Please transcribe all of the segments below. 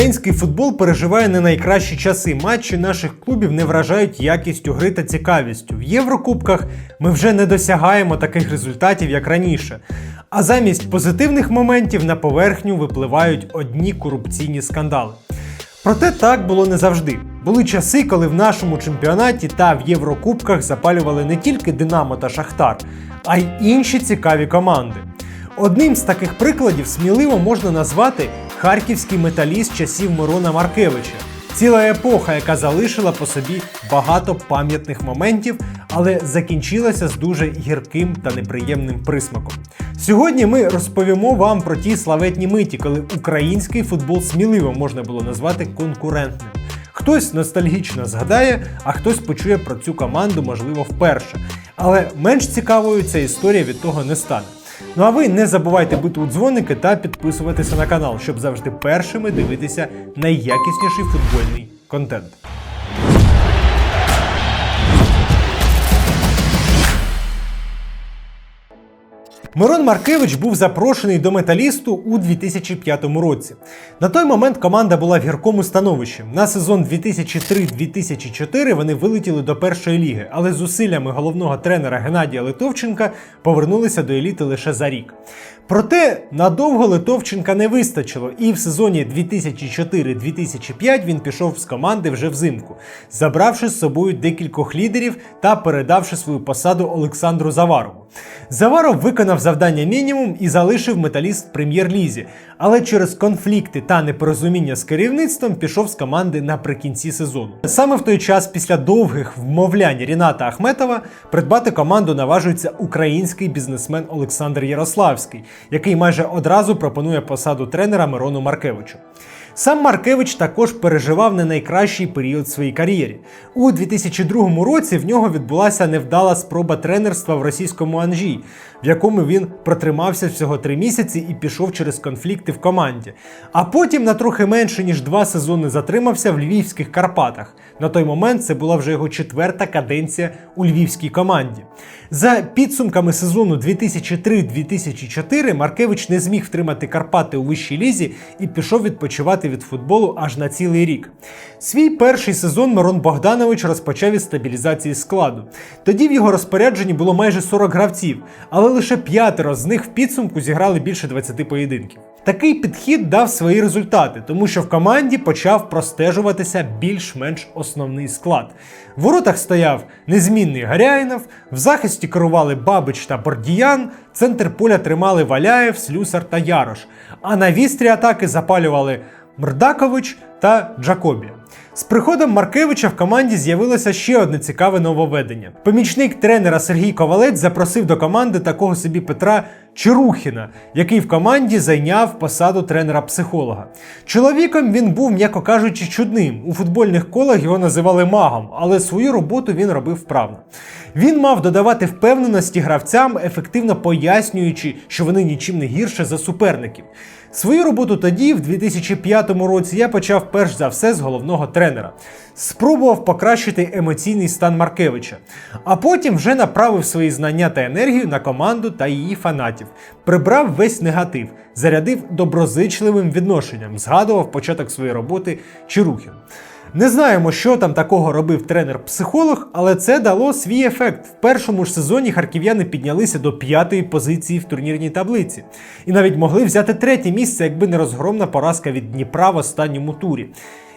Український футбол переживає не найкращі часи. Матчі наших клубів не вражають якістю гри та цікавістю. В Єврокубках ми вже не досягаємо таких результатів, як раніше. А замість позитивних моментів на поверхню випливають одні корупційні скандали. Проте так було не завжди. Були часи, коли в нашому чемпіонаті та в Єврокубках запалювали не тільки Динамо та Шахтар, а й інші цікаві команди. Одним з таких прикладів сміливо можна назвати харківський металіст часів Мирона Маркевича. Ціла епоха, яка залишила по собі багато пам'ятних моментів, але закінчилася з дуже гірким та неприємним присмаком. Сьогодні ми розповімо вам про ті славетні миті, коли український футбол сміливо можна було назвати конкурентним. Хтось ностальгічно згадає, а хтось почує про цю команду, можливо, вперше. Але менш цікавою ця історія від того не стане. Ну а ви не забувайте бити у дзвоники та підписуватися на канал, щоб завжди першими дивитися найякісніший футбольний контент. Мирон Маркевич був запрошений до металісту у 2005 році. На той момент команда була в гіркому становищі. На сезон 2003-2004 вони вилетіли до першої ліги, але зусиллями головного тренера Геннадія Литовченка повернулися до еліти лише за рік. Проте надовго Литовченка не вистачило, і в сезоні 2004-2005 він пішов з команди вже взимку, забравши з собою декількох лідерів та передавши свою посаду Олександру Заварову. Заваров виконав завдання мінімум і залишив металіст в прем'єр-лізі, але через конфлікти та непорозуміння з керівництвом пішов з команди наприкінці сезону. Саме в той час, після довгих вмовлянь Ріната Ахметова, придбати команду наважується український бізнесмен Олександр Ярославський, який майже одразу пропонує посаду тренера Мирону Маркевичу. Сам Маркевич також переживав не найкращий період в своїй кар'єрі. У 2002 році в нього відбулася невдала спроба тренерства в російському Анжі, в якому він протримався всього три місяці і пішов через конфлікти в команді. А потім на трохи менше ніж два сезони затримався в Львівських Карпатах. На той момент це була вже його четверта каденція у львівській команді. За підсумками сезону 2003-2004 Маркевич не зміг втримати Карпати у вищій лізі і пішов відпочивати від футболу аж на цілий рік. Свій перший сезон Мирон Богданович розпочав із стабілізації складу. Тоді в його розпорядженні було майже 40 гравців, але лише п'ятеро з них в підсумку зіграли більше 20 поєдинків. Такий підхід дав свої результати, тому що в команді почав простежуватися більш-менш основний склад. В воротах стояв незмінний Гаряїнов, в захисті керували Бабич та Бордіян, центр поля тримали Валяєв, Слюсар та Ярош, а на вістрі атаки запалювали Мрдакович та Джакобі. З приходом Маркевича в команді з'явилося ще одне цікаве нововведення. Помічник тренера Сергій Ковалець запросив до команди такого собі Петра Чарухіна, який в команді зайняв посаду тренера-психолога. Чоловіком він був, м'яко кажучи, чудним. У футбольних колах його називали магом, але свою роботу він робив вправно. Він мав додавати впевненості гравцям, ефективно пояснюючи, що вони нічим не гірше за суперників. Свою роботу тоді, в 2005 році, я почав перш за все з головного тренера. Спробував покращити емоційний стан Маркевича, а потім вже направив свої знання та енергію на команду та її фанатів, прибрав весь негатив, зарядив доброзичливим відношенням, згадував початок своєї роботи Чирухін. Не знаємо, що там такого робив тренер-психолог, але це дало свій ефект. В першому ж сезоні харків'яни піднялися до п'ятої позиції в турнірній таблиці і навіть могли взяти третє місце, якби не розгромна поразка від Дніпра в останньому турі.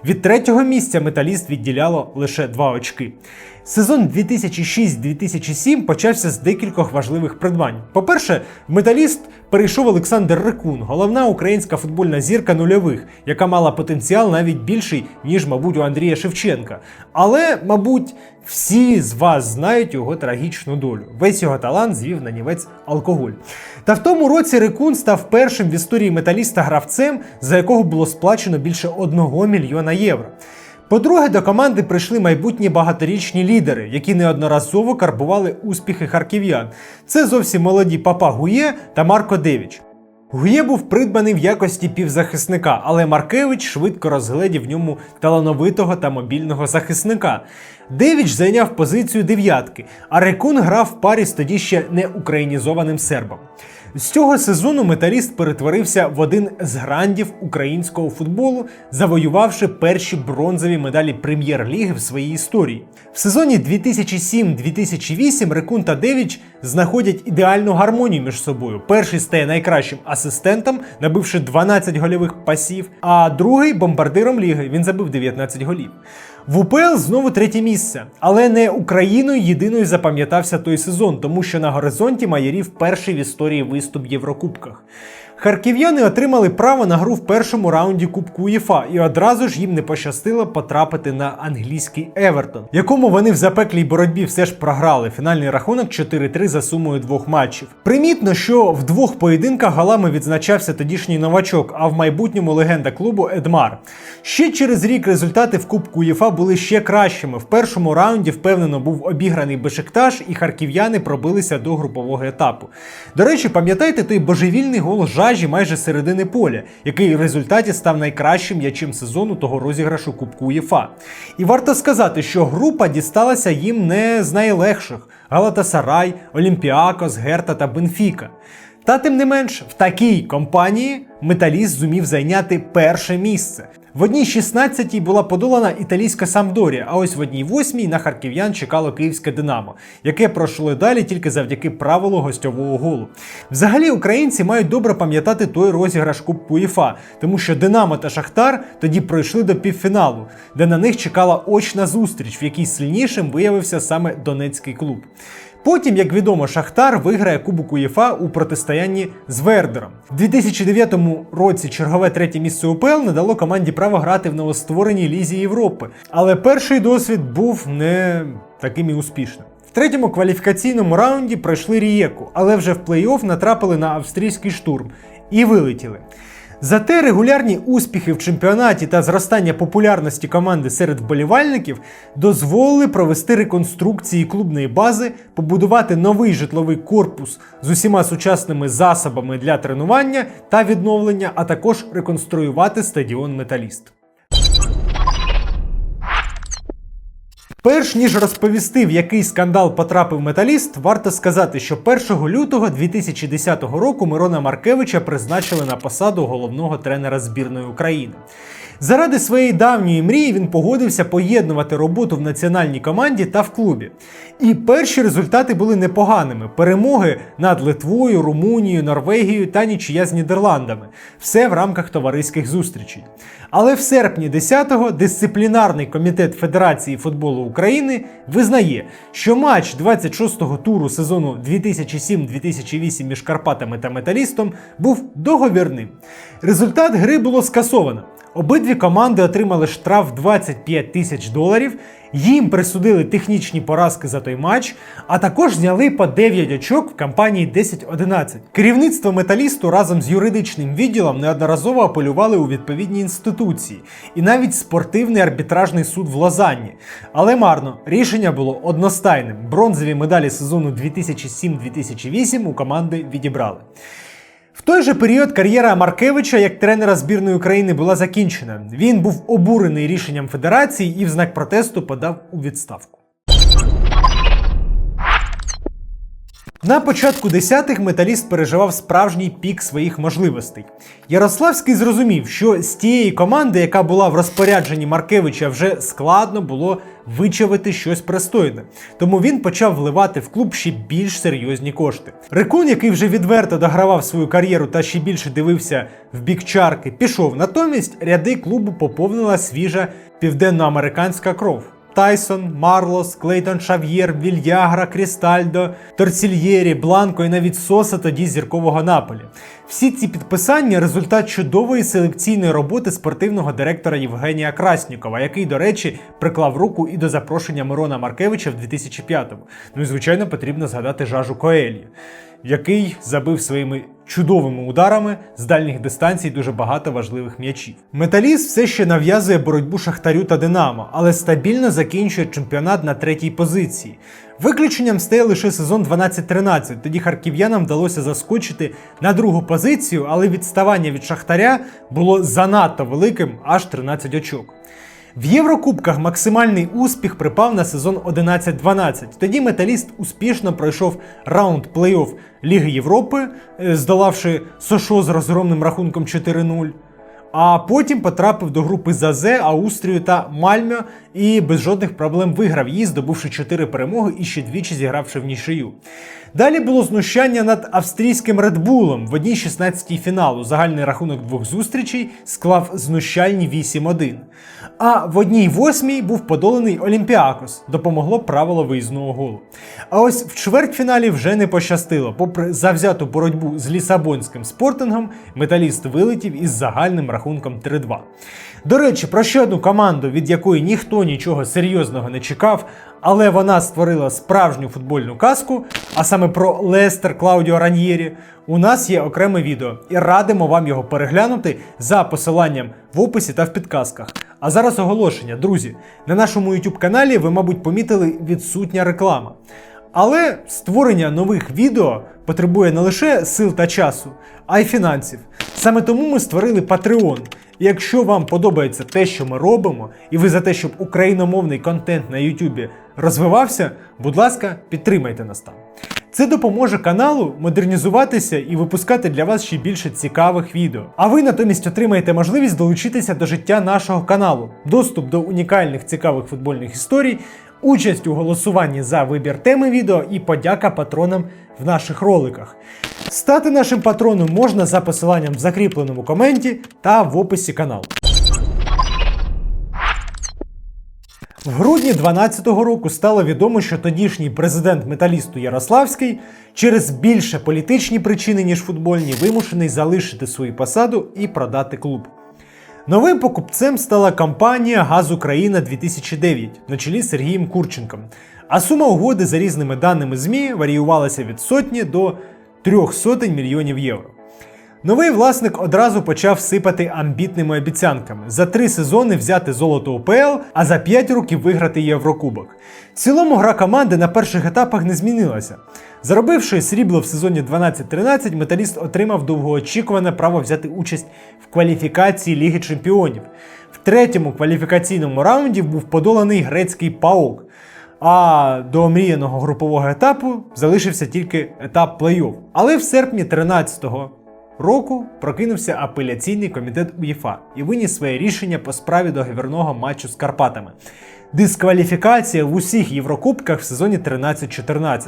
Від третього місця металіст відділяло лише два очки. Сезон 2006-2007 почався з декількох важливих придбань. По-перше, в металіст перейшов Олександр Рикун, головна українська футбольна зірка нульових, яка мала потенціал навіть більший, ніж, мабуть, у Андрія Шевченка. Але, мабуть, всі з вас знають його трагічну долю. Весь його талант звів на нівець алкоголь. Та в тому році Рикун став першим в історії металіста гравцем, за якого було сплачено більше 1 мільйона євро. По-друге, до команди прийшли майбутні багаторічні лідери, які неодноразово карбували успіхи харків'ян. Це зовсім молоді Папа Гує та Марко Девіч. Гує був придбаний в якості півзахисника, але Маркевич швидко розгледів в ньому талановитого та мобільного захисника. Девіч зайняв позицію дев'ятки, а Рекун грав в парі з тоді ще не українізованим сербом. З цього сезону металіст перетворився в один з грандів українського футболу, завоювавши перші бронзові медалі прем'єр-ліги в своїй історії. В сезоні 2007-2008 Рекун та Девіч знаходять ідеальну гармонію між собою. Перший стає найкращим асистентом, набивши 12 гольових пасів, а другий бомбардиром ліги. Він забив 19 голів. В УПЛ знову третє місце, але не Україною єдиною запам'ятався той сезон, тому що на горизонті майорів перший в історії виступ в Єврокубках. Харків'яни отримали право на гру в першому раунді Кубку УЄФА, і одразу ж їм не пощастило потрапити на англійський Евертон, якому вони в запеклій боротьбі все ж програли. Фінальний рахунок 4-3 за сумою двох матчів. Примітно, що в двох поєдинках галами відзначався тодішній новачок, а в майбутньому легенда клубу Едмар. Ще через рік результати в Кубку УЄФА були ще кращими. В першому раунді впевнено був обіграний Бешикташ, і харків'яни пробилися до групового етапу. До речі, пам'ятаєте той божевільний гол жажі майже середини поля, який в результаті став найкращим м'ячем сезону того розіграшу Кубку УЄФА. І варто сказати, що група дісталася їм не з найлегших: Галатасарай, Олімпіакос, Герта та Бенфіка. Та тим не менш, в такій компанії металіст зумів зайняти перше місце. В одній 16-й була подолана італійська Самдорія, а ось в одній 8-й на харків'ян чекало київське Динамо, яке пройшло далі тільки завдяки правилу гостьового голу. Взагалі, українці мають добре пам'ятати той розіграш Кубку УЄФА, тому що Динамо та Шахтар тоді пройшли до півфіналу, де на них чекала очна зустріч, в якій сильнішим виявився саме Донецький клуб. Потім, як відомо, Шахтар виграє Кубок УЄФА у протистоянні з Вердером. У 2009 році чергове третє місце УПЛ не дало команді право грати в новоствореній лізі Європи. Але перший досвід був не таким і успішним. В третьому кваліфікаційному раунді пройшли Рієку, але вже в плей-офф натрапили на австрійський штурм і вилетіли. Зате регулярні успіхи в чемпіонаті та зростання популярності команди серед вболівальників дозволили провести реконструкції клубної бази, побудувати новий житловий корпус з усіма сучасними засобами для тренування та відновлення, а також реконструювати стадіон Металіст. Перш ніж розповісти, в який скандал потрапив металіст, варто сказати, що 1 лютого 2010 року Мирона Маркевича призначили на посаду головного тренера збірної України. Заради своєї давньої мрії він погодився поєднувати роботу в національній команді та в клубі. І перші результати були непоганими: перемоги над Литвою, Румунією, Норвегією та нічия з Нідерландами. Все в рамках товариських зустрічей. Але в серпні 10-го дисциплінарний комітет Федерації футболу України визнає, що матч 26-го туру сезону 2007-2008 між Карпатами та Металістом був договірним. Результат гри було скасовано. Обидві команди отримали штраф 25 тисяч доларів, їм присудили технічні поразки за той матч, а також зняли по 9 очок в кампанії 10-11. Керівництво металісту разом з юридичним відділом неодноразово апелювали у відповідні інституції, і навіть спортивний арбітражний суд в Лозанні. Але марно рішення було одностайним. Бронзові медалі сезону 2007-2008 у команди відібрали. В той же період кар'єра Маркевича як тренера збірної України була закінчена. Він був обурений рішенням федерації і в знак протесту подав у відставку. На початку десятих металіст переживав справжній пік своїх можливостей. Ярославський зрозумів, що з тієї команди, яка була в розпорядженні Маркевича, вже складно було вичавити щось пристойне. Тому він почав вливати в клуб ще більш серйозні кошти. Рекун, який вже відверто догравав свою кар'єру та ще більше дивився в бік чарки, пішов. Натомість ряди клубу поповнила свіжа південноамериканська кров. Тайсон, Марлос, Клейтон Шав'єр, Вільягра, Крістальдо, Торцільєрі, Бланко і навіть Соса тоді зіркового Наполі. Всі ці підписання результат чудової селекційної роботи спортивного директора Євгенія Краснікова, який, до речі, приклав руку і до запрошення Мирона Маркевича в 2005-му. Ну і звичайно потрібно згадати жажу Коелі, який забив своїми чудовими ударами з дальніх дистанцій дуже багато важливих м'ячів. Металіст все ще нав'язує боротьбу Шахтарю та Динамо, але стабільно закінчує чемпіонат на третій позиції. Виключенням стає лише сезон 12-13. Тоді харків'янам вдалося заскочити на другу позицію, але відставання від Шахтаря було занадто великим аж 13 очок. В Єврокубках максимальний успіх припав на сезон 11-12. Тоді металіст успішно пройшов раунд плей-офф Ліги Європи, е, здолавши Сошо з розгромним рахунком 4-0. А потім потрапив до групи Зазе, Аустрію та Мальмьо і без жодних проблем виграв її, здобувши 4 перемоги і ще двічі зігравши в нішию. Далі було знущання над австрійським Редбулом в одній 16-й фіналу. Загальний рахунок двох зустрічей склав знущальні 8-1. А в одній восьмій був подолений Олімпіакос, допомогло правило виїзного голу. А ось в чвертьфіналі вже не пощастило. Попри завзяту боротьбу з лісабонським спортингом, металіст вилетів із загальним рахунком 3-2. До речі, про ще одну команду, від якої ніхто нічого серйозного не чекав, але вона створила справжню футбольну казку, а саме про Лестер Клаудіо Раньєрі, у нас є окреме відео і радимо вам його переглянути за посиланням в описі та в підказках. А зараз оголошення, друзі. На нашому YouTube каналі ви, мабуть, помітили відсутня реклама. Але створення нових відео потребує не лише сил та часу, а й фінансів. Саме тому ми створили Patreon. Якщо вам подобається те, що ми робимо, і ви за те, щоб україномовний контент на YouTube розвивався, будь ласка, підтримайте нас там. Це допоможе каналу модернізуватися і випускати для вас ще більше цікавих відео. А ви натомість отримаєте можливість долучитися до життя нашого каналу, доступ до унікальних цікавих футбольних історій, участь у голосуванні за вибір теми відео і подяка патронам в наших роликах. Стати нашим патроном можна за посиланням в закріпленому коменті та в описі каналу. В грудні 2012 року стало відомо, що тодішній президент металісту Ярославський через більше політичні причини, ніж футбольні, вимушений залишити свою посаду і продати клуб. Новим покупцем стала компанія Газ Україна 2009 на чолі з Сергієм Курченком. А сума угоди за різними даними ЗМІ варіювалася від сотні до трьох сотень мільйонів євро. Новий власник одразу почав сипати амбітними обіцянками за три сезони взяти золото УПЛ, а за п'ять років виграти Єврокубок. В цілому гра команди на перших етапах не змінилася. Заробивши срібло в сезоні 12-13, металіст отримав довгоочікуване право взяти участь в кваліфікації Ліги Чемпіонів. В третьому кваліфікаційному раунді був подоланий грецький паук. А до омріяного групового етапу залишився тільки етап плей-офф. Але в серпні 13-го року прокинувся апеляційний комітет УЄФА і виніс своє рішення по справі договірного матчу з Карпатами. Дискваліфікація в усіх Єврокубках в сезоні 13-14.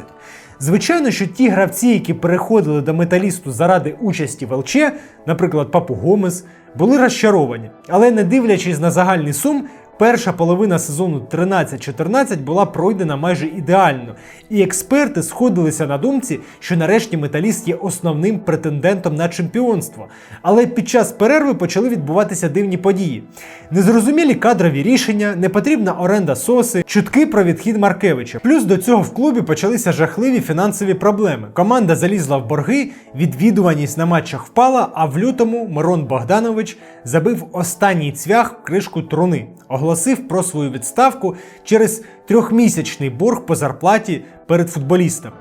Звичайно, що ті гравці, які переходили до металісту заради участі в ЛЧ, наприклад, Папу Гомес, були розчаровані. Але не дивлячись на загальний сум, перша половина сезону 13-14 була пройдена майже ідеально, і експерти сходилися на думці, що нарешті металіст є основним претендентом на чемпіонство. Але під час перерви почали відбуватися дивні події. Незрозумілі кадрові рішення, непотрібна оренда соси, чутки про відхід Маркевича. Плюс до цього в клубі почалися жахливі фінансові проблеми. Команда залізла в борги, відвідуваність на матчах впала, а в лютому Мирон Богданович забив останній цвях в кришку труни оголосив про свою відставку через трьохмісячний борг по зарплаті перед футболістами.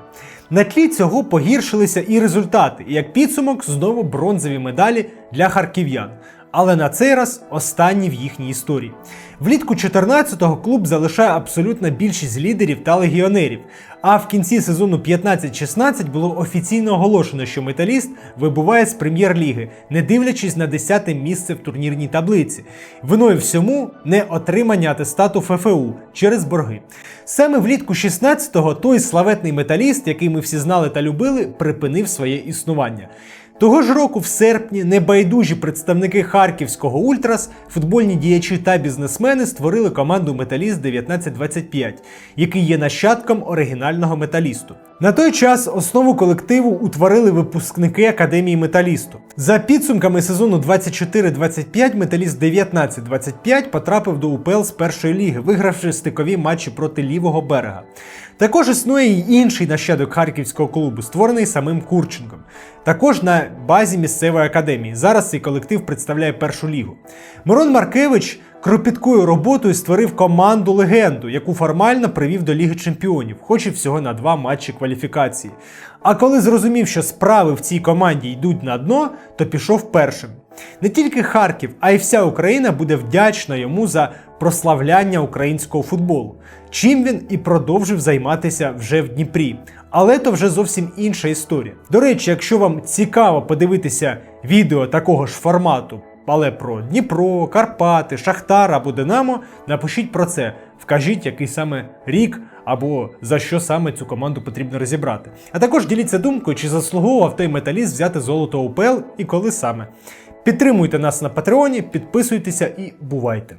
На тлі цього погіршилися і результати, і як підсумок знову бронзові медалі для харків'ян. Але на цей раз останні в їхній історії. Влітку 14-го клуб залишає абсолютна більшість лідерів та легіонерів. А в кінці сезону 15-16 було офіційно оголошено, що металіст вибуває з прем'єр-ліги, не дивлячись на 10-те місце в турнірній таблиці. Виною всьому не отримання атестату ФФУ через борги. Саме влітку 16-го той славетний металіст, який ми всі знали та любили, припинив своє існування. Того ж року, в серпні, небайдужі представники харківського Ультрас, футбольні діячі та бізнесмени створили команду Металіст 1925, який є нащадком оригінального металісту. На той час основу колективу утворили випускники Академії Металісту. За підсумками сезону 24-25 Металіст 19-25 потрапив до УПЛ з першої ліги, вигравши стикові матчі проти лівого берега. Також існує й інший нащадок харківського клубу, створений самим Курченком. Також на базі місцевої академії. Зараз цей колектив представляє першу лігу. Мирон Маркевич кропіткою роботою створив команду легенду, яку формально привів до Ліги Чемпіонів, хоч і всього на два матчі кваліфікації. А коли зрозумів, що справи в цій команді йдуть на дно, то пішов першим. Не тільки Харків, а й вся Україна буде вдячна йому за прославляння українського футболу, чим він і продовжив займатися вже в Дніпрі. Але то вже зовсім інша історія. До речі, якщо вам цікаво подивитися відео такого ж формату, але про Дніпро, Карпати, Шахтар або Динамо, напишіть про це, вкажіть, який саме рік або за що саме цю команду потрібно розібрати. А також діліться думкою, чи заслуговував той металіст взяти золото УПЛ і коли саме. Підтримуйте нас на Патреоні, підписуйтеся і бувайте!